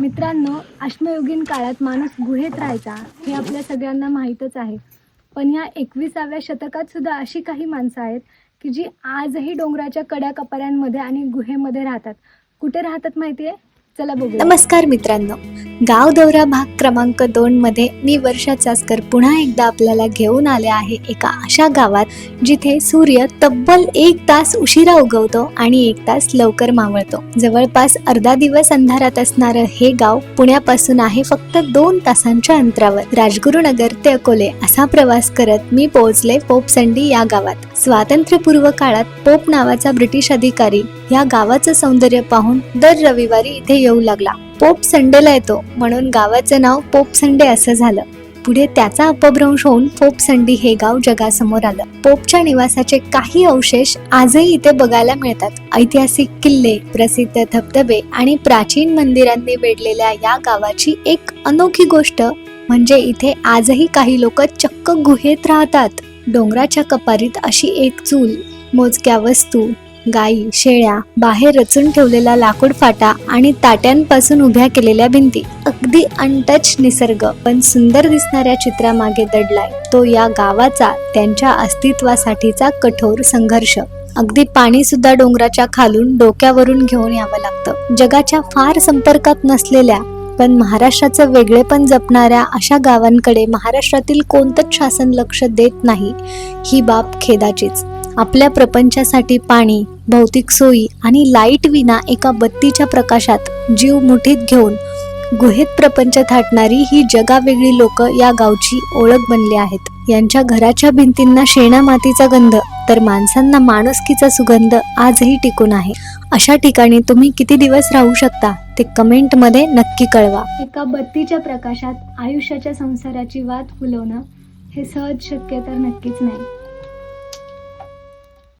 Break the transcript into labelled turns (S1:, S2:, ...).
S1: मित्रांनो अश्मयुगीन काळात माणूस गुहेत राहायचा हे आपल्या सगळ्यांना माहीतच आहे. पण या एकविसाव्या शतकात सुद्धा अशी काही माणसं आहेत की जी आजही डोंगराच्या कड्या कपाऱ्यांमध्ये आणि गुहेमध्ये राहतात. कुठे राहतात माहिती आहे चला बघू
S2: नमस्कार मित्रांनो. गाव दौरा भाग क्रमांक दोन मध्ये मी वर्षा चासकर पुन्हा एकदा आपल्याला घेऊन आले आहे एका अशा गावात जिथे सूर्य तब्बल एक तास उशिरा उगवतो आणि एक तास लवकर मावळतो. जवळपास अर्धा दिवस अंधारात असणारं हे गाव पुण्यापासून आहे फक्त दोन तासांच्या अंतरावर. राजगुरुनगर ते अकोले असा प्रवास करत मी पोहोचले पोपसंडी या गावात. स्वातंत्र्यपूर्व काळात पोप नावाचा ब्रिटिश अधिकारी या गावाचं सौंदर्य पाहून दर रविवारी इथे येऊ लागला. पोप संडेला येतो म्हणून गावाचं नाव पोप संडे असं झालं. पुढे त्याचा अपभ्रंश होऊन पोप संडी हे गाव जगासमोर आलं. पोपच्या निवासाचे काही अवशेष आजही इथे बघायला मिळतात. ऐतिहासिक किल्ले प्रसिद्ध धबधबे आणि प्राचीन मंदिरांनी वेढलेल्या या गावाची एक अनोखी गोष्ट म्हणजे इथे आजही काही लोक चक्क गुहेत राहतात. डोंगराच्या कपारीत अशी एक चूल मोजक्या वस्तू गायी शेळ्या बाहेर रचून ठेवलेला लाकूड फाटा आणि ताट्यांपासून उभ्या केलेल्या भिंती. अगदी अनटच निसर्ग पण सुंदर दिसणाऱ्या चित्रामागे दडलाय तो या गावाचा त्यांच्या अस्तित्वासाठीचा कठोर संघर्ष. अगदी पाणी सुद्धा डोंगराच्या खालून डोक्यावरून घेऊन यावं लागतं. जगाच्या फार संपर्कात नसलेल्या पण महाराष्ट्राचं वेगळेपण जपणाऱ्या अशा गावांकडे महाराष्ट्रातील कोणतंच शासन लक्ष देत नाही ही बाब खेदाचीच. आपल्या प्रपंचासाठी पाणी भौतिक सोयी आणि लाइट विना एका बत्तीच्या प्रकाशात जीव मुठीत घेऊन गुहेत प्रपंच थाटणारी ही जगावेगळी लोक या गावची ओळख बनली आहेत. यांच्या घराच्या भिंतींना शेणा मातीचा गंध तर माणसांना माणुसकीचा सुगंध आजही टिकून आहे. अशा ठिकाणी तुम्ही किती दिवस राहू शकता? ते कमेंटमध्ये नक्की कळवा.
S1: एका बत्तीच्या प्रकाशात आयुष्याच्या संसाराची वाद फुलवणं हे सहज शक्य तर नक्कीच नाही.